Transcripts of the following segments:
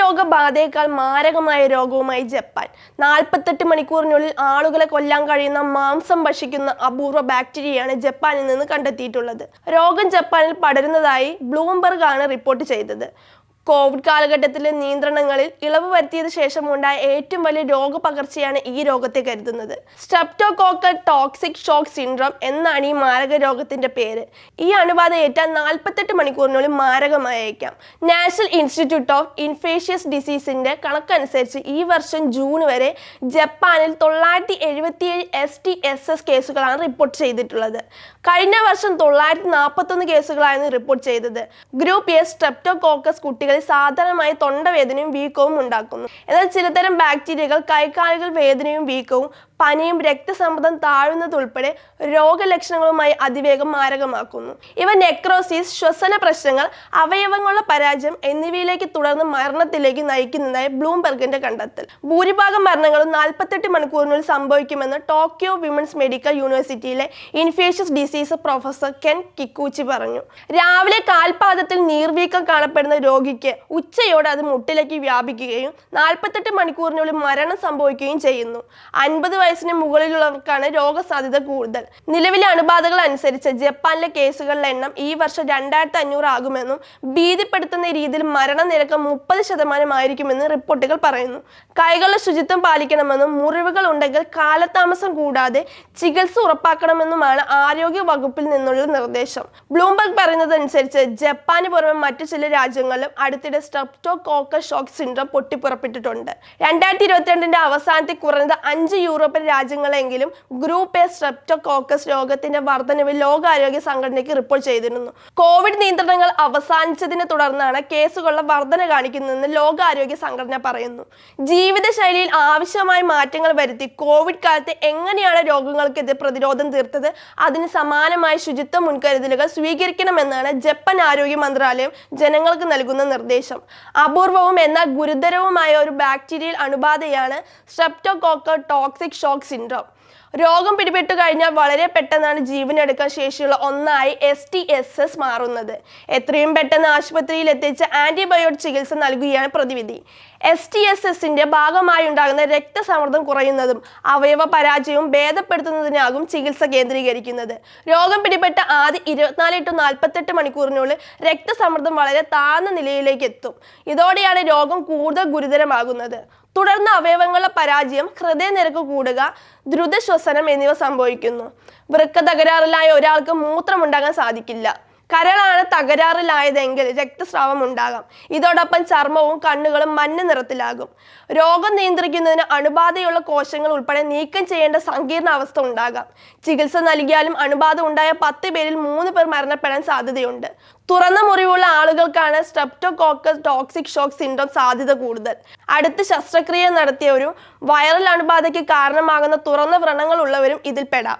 രോഗബാധയേക്കാൾ മാരകമായ രോഗവുമായി ജപ്പാൻ. നാൽപ്പത്തെട്ട് മണിക്കൂറിനുള്ളിൽ ആളുകളെ കൊല്ലാൻ കഴിയുന്ന മാംസം ഭക്ഷിക്കുന്ന അപൂർവ ബാക്ടീരിയയാണ് ജപ്പാനിൽ നിന്ന് കണ്ടെത്തിയിട്ടുള്ളത്. രോഗം ജപ്പാനിൽ പടരുന്നതായി ബ്ലൂംബർഗ് ആണ് റിപ്പോർട്ട് ചെയ്തത്. കോവിഡ് കാലഘട്ടത്തിലെ നിയന്ത്രണങ്ങളിൽ ഇളവ് വരുത്തിയത് ശേഷം ഉണ്ടായ ഏറ്റവും വലിയ രോഗപകർച്ചയാണ് ഈ രോഗത്തെ കരുതുന്നത്. സ്ട്രെപ്റ്റോകോക്കൽ ടോക്സിക് ഷോക്ക് സിൻഡ്രോം എന്നാണ് ഈ മാരക രോഗത്തിന്റെ പേര്. ഈ അണുബാധ ഏറ്റാൽ നാൽപ്പത്തെട്ട് മണിക്കൂറിനുള്ളിൽ മാരകമായേക്കാം. നാഷണൽ ഇൻസ്റ്റിറ്റ്യൂട്ട് ഓഫ് ഇൻഫേഷ്യസ് ഡിസീസിന്റെ കണക്കനുസരിച്ച് ഈ വർഷം ജൂൺ വരെ ജപ്പാനിൽ തൊള്ളായിരത്തി എഴുപത്തിയേഴ് എസ് ടി എസ് എസ് കേസുകളാണ് റിപ്പോർട്ട് ചെയ്തിട്ടുള്ളത്. കഴിഞ്ഞ വർഷം തൊള്ളായിരത്തി നാൽപ്പത്തൊന്ന് കേസുകളായിരുന്നു റിപ്പോർട്ട് ചെയ്തത്. ഗ്രൂപ്പ് എ സ്ട്രെപ്റ്റോകോക്കസ് കുട്ടികളിൽ സാധാരണമായി തൊണ്ടവേദനയും വീക്കവും ഉണ്ടാക്കുന്നു. എന്നാൽ ചിലതരം ബാക്ടീരിയകൾ കൈകാലുകൾ വേദനയും വീക്കവും പനിയും രക്തസമ്മർദ്ദം താഴുന്നതുൾപ്പെടെ രോഗലക്ഷണങ്ങളുമായി അതിവേഗം മാരകമാക്കുന്നു. ഇവ നെക്രോസിസ് ശ്വസന പ്രശ്നങ്ങൾ അവയവങ്ങളുടെ പരാജയം എന്നിവയിലേക്ക് തുടർന്ന് മരണത്തിലേക്ക് നയിക്കുന്നതായി ബ്ലൂംബർഗിന്റെ കണ്ടെത്തൽ. ഭൂരിഭാഗം മരണങ്ങളും നാൽപ്പത്തെട്ട് മണിക്കൂറിനുള്ളിൽ സംഭവിക്കുമെന്ന് ടോക്കിയോ വിമൻസ് മെഡിക്കൽ യൂണിവേഴ്സിറ്റിയിലെ infectious disease professor Ken Kikuchi പറഞ്ഞു. രാവിലെ കാൽപാദത്തിൽ നീർവീക്കം കാണപ്പെടുന്ന രോഗിക്ക് ഉച്ചയോടെ അത് മുട്ടിലേക്ക് വ്യാപിക്കുകയും നാൽപ്പത്തെട്ട് മണിക്കൂറിനുള്ളിൽ മരണം സംഭവിക്കുകയും ചെയ്യുന്നു. അൻപത് വയസ്സിന് മുകളിലുള്ളവർക്കാണ് രോഗസാധ്യത കൂടുതൽ. നിലവിലെ അണുബാധകൾ അനുസരിച്ച് ജപ്പാനിലെ കേസുകളുടെ എണ്ണം ഈ വർഷം രണ്ടായിരത്തി അഞ്ഞൂറ് ആകുമെന്നും ഭീതിപ്പെടുത്തുന്ന രീതിയിൽ മരണനിരക്ക് മുപ്പത് ശതമാനമായിരിക്കുമെന്ന് റിപ്പോർട്ടുകൾ പറയുന്നു. കൈകളുടെ ശുചിത്വം പാലിക്കണമെന്നും മുറിവുകൾ ഉണ്ടെങ്കിൽ കാലതാമസം കൂടാതെ ചികിത്സ ഉറപ്പാക്കണമെന്നുമാണ് ആരോഗ്യ വകുപ്പിൽ നിന്നുള്ള നിർദ്ദേശം. ബ്ലൂംബർഗ് പറയുന്നതനുസരിച്ച് ജപ്പാന് പുറമെ മറ്റു ചില രാജ്യങ്ങളിലും അടുത്തിടെ സ്ട്രെപ്റ്റോകോക്കൽ ഷോക്ക് സിൻഡ്രോം പൊട്ടിപ്പുറപ്പെട്ടിട്ടുണ്ട്. രണ്ടായിരത്തി ഇരുപത്തിരണ്ടിന്റെ അവസാനത്തിൽ കുറഞ്ഞത് അഞ്ച് യൂറോപ്യൻ രാജ്യങ്ങളെങ്കിലും ഗ്രൂപ്പ് എ സ്ട്രെപ്റ്റോകോക്കസ് രോഗത്തിന്റെ വർധനവ് ലോകാരോഗ്യ സംഘടനയ്ക്ക് റിപ്പോർട്ട് ചെയ്തിരുന്നു. കോവിഡ് നിയന്ത്രണങ്ങൾ അവസാനിച്ചതിനെ തുടർന്നാണ് കേസുകളുടെ വർധന കാണിക്കുന്നതെന്ന് ലോകാരോഗ്യ സംഘടന പറയുന്നു. ജീവിതശൈലിയിൽ ആവശ്യമായ മാറ്റങ്ങൾ വരുത്തി കോവിഡ് കാലത്ത് എങ്ങനെയാണ് രോഗങ്ങൾക്കെതിരെ പ്രതിരോധം തീർത്തത്? അതിന് സമാനമായ ശുചിത്വ മുൻകരുതലുകൾ സ്വീകരിക്കണമെന്നാണ് ജപ്പാൻ ആരോഗ്യ മന്ത്രാലയം ജനങ്ങൾക്ക് നൽകുന്ന നിർദ്ദേശം. അപൂർവവും എന്നാൽ ഗുരുതരവുമായ ഒരു ബാക്ടീരിയൽ അണുബാധയാണ് സ്ട്രെപ്റ്റോകോക്കൽ ടോക്സിക് ഷോക്ക് സിൻഡ്രോം രോഗം പിടിപെട്ടു കഴിഞ്ഞാൽ വളരെ പെട്ടെന്നാണ് ജീവനെടുക്കാൻ ശേഷിയുള്ള ഒന്നായി എസ് ടി എസ് എസ് മാറുന്നത്. എത്രയും പെട്ടെന്ന് ആശുപത്രിയിൽ എത്തിച്ച് ആന്റിബയോട്ടിക് ചികിത്സ നൽകുകയാണ് പ്രതിവിധി. എസ് ടി എസ് എസിന്റെ ഭാഗമായി ഉണ്ടാകുന്ന രക്തസമ്മർദ്ദം കുറയുന്നതും അവയവ പരാജയവും ഭേദപ്പെടുത്തുന്നതിനാകും ചികിത്സ കേന്ദ്രീകരിക്കുന്നത്. രോഗം പിടിപെട്ട ആദ്യ ഇരുപത്തിനാല് ടു നാൽപ്പത്തെട്ട് മണിക്കൂറിനുള്ളിൽ രക്തസമ്മർദ്ദം വളരെ താഴ്ന്ന നിലയിലേക്ക് എത്തും. ഇതോടെയാണ് രോഗം കൂടുതൽ ഗുരുതരമാകുന്നത്. തുടർന്ന് അവയവങ്ങളുടെ പരാജയം ഹൃദയനിരക്ക് കൂടുക ദ്രുത ശ്വസനം എന്നിവ സംഭവിക്കുന്നു. വൃക്ക തകരാറിലായ ഒരാൾക്ക് മൂത്രമുണ്ടാകാൻ സാധിക്കില്ല. കരളാണ് തകരാറിലായതെങ്കിൽ രക്തസ്രാവം ഉണ്ടാകാം. ഇതോടൊപ്പം ചർമ്മവും കണ്ണുകളും മഞ്ഞ നിറത്തിലാകും. രോഗം നിയന്ത്രിക്കുന്നതിന് അണുബാധയുള്ള കോശങ്ങൾ ഉൾപ്പെടെ നീക്കം ചെയ്യേണ്ട സങ്കീർണ അവസ്ഥ ഉണ്ടാകാം. ചികിത്സ നൽകിയാലും അണുബാധ ഉണ്ടായ പത്ത് പേരിൽ മൂന്ന് പേർ മരണപ്പെടാൻ സാധ്യതയുണ്ട്. തുറന്ന മുറിവുള്ള ആളുകൾക്കാണ് സ്ട്രെപ്റ്റോകോക്കസ് ടോക്സിക് ഷോക്ക് സിൻഡ്രോം സാധ്യത കൂടുതൽ. അടുത്ത് ശസ്ത്രക്രിയ നടത്തിയ ഒരു വൈറൽ അണുബാധയ്ക്ക് കാരണമാകുന്ന തുറന്ന വ്രണങ്ങൾ ഉള്ളവരും ഇതിൽ പെടാം.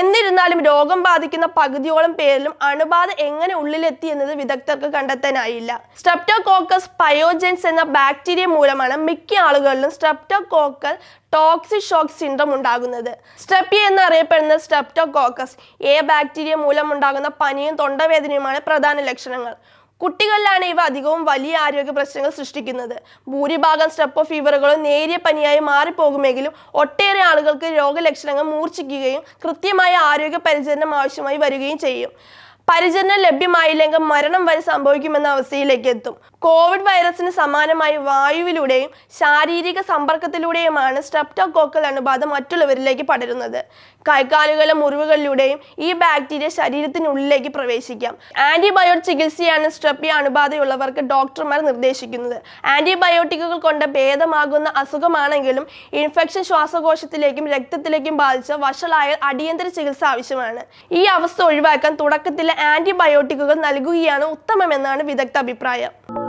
എന്നിരുന്നാലും രോഗം ബാധിക്കുന്ന പകുതിയോളം പേരിലും അണുബാധ എങ്ങനെ ഉള്ളിലെത്തി എന്നത് വിദഗ്ധർക്ക് കണ്ടെത്താനായില്ല. സ്ട്രെപ്റ്റോകോക്കസ് പയോജൻസ് എന്ന ബാക്ടീരിയ മൂലമാണ് മിക്ക ആളുകളിലും സ്ട്രെപ്റ്റോകോക്കൽ ടോക്സിക് ഷോക്ക് സിൻഡ്രം ഉണ്ടാകുന്നത്. സ്റ്റെപ്പി എന്നറിയപ്പെടുന്ന സ്റ്റെപ്റ്റോകോക്കസ് എ ബാക്ടീരിയ മൂലം ഉണ്ടാകുന്ന പനിയും തൊണ്ടവേദനയുമാണ് പ്രധാന ലക്ഷണങ്ങൾ. കുട്ടികളിലാണ് ഇവ അധികവും വലിയ ആരോഗ്യ പ്രശ്നങ്ങൾ സൃഷ്ടിക്കുന്നത്. ഭൂരിഭാഗം സ്റ്റെപ്പോ ഫീവറുകളും നേരിയ പനിയായി മാറിപ്പോകുമെങ്കിലും ഒട്ടേറെ ആളുകൾക്ക് രോഗലക്ഷണങ്ങൾ മൂർച്ഛിക്കുകയും കൃത്യമായ ആരോഗ്യ പരിചരണം ആവശ്യമായി വരികയും ചെയ്യും. പരിചരണം ലഭ്യമായില്ലെങ്കിൽ മരണം വരെ സംഭവിക്കുമെന്ന അവസ്ഥയിലേക്ക് എത്തും. കോവിഡ് വൈറസിന് സമാനമായി വായുവിലൂടെയും ശാരീരിക സമ്പർക്കത്തിലൂടെയുമാണ് സ്ട്രെപ്റ്റോകോക്കൽ അണുബാധ മറ്റുള്ളവരിലേക്ക് പടരുന്നത്. കൈക്കാലുകളിലെ മുറിവുകളിലൂടെയും ഈ ബാക്ടീരിയ ശരീരത്തിനുള്ളിലേക്ക് പ്രവേശിക്കാം. ആന്റിബയോട്ടിക് ചികിത്സയാണ് സ്ട്രെപ്പി അണുബാധയുള്ളവർക്ക് ഡോക്ടർമാർ നിർദ്ദേശിക്കുന്നത്. ആന്റിബയോട്ടിക്കുകൾ കൊണ്ട് ഭേദമാകുന്ന അസുഖമാണെങ്കിലും ഇൻഫെക്ഷൻ ശ്വാസകോശത്തിലേക്കും രക്തത്തിലേക്കും ബാധിച്ച വഷളായാൽ അടിയന്തര ചികിത്സ ആവശ്യമാണ്. ഈ അവസ്ഥ ഒഴിവാക്കാൻ തുടക്കത്തിലെ ആന്റിബയോട്ടിക്കുകൾ നൽകുകയാണ് ഉത്തമമെന്നാണ് വിദഗ്ധ അഭിപ്രായം.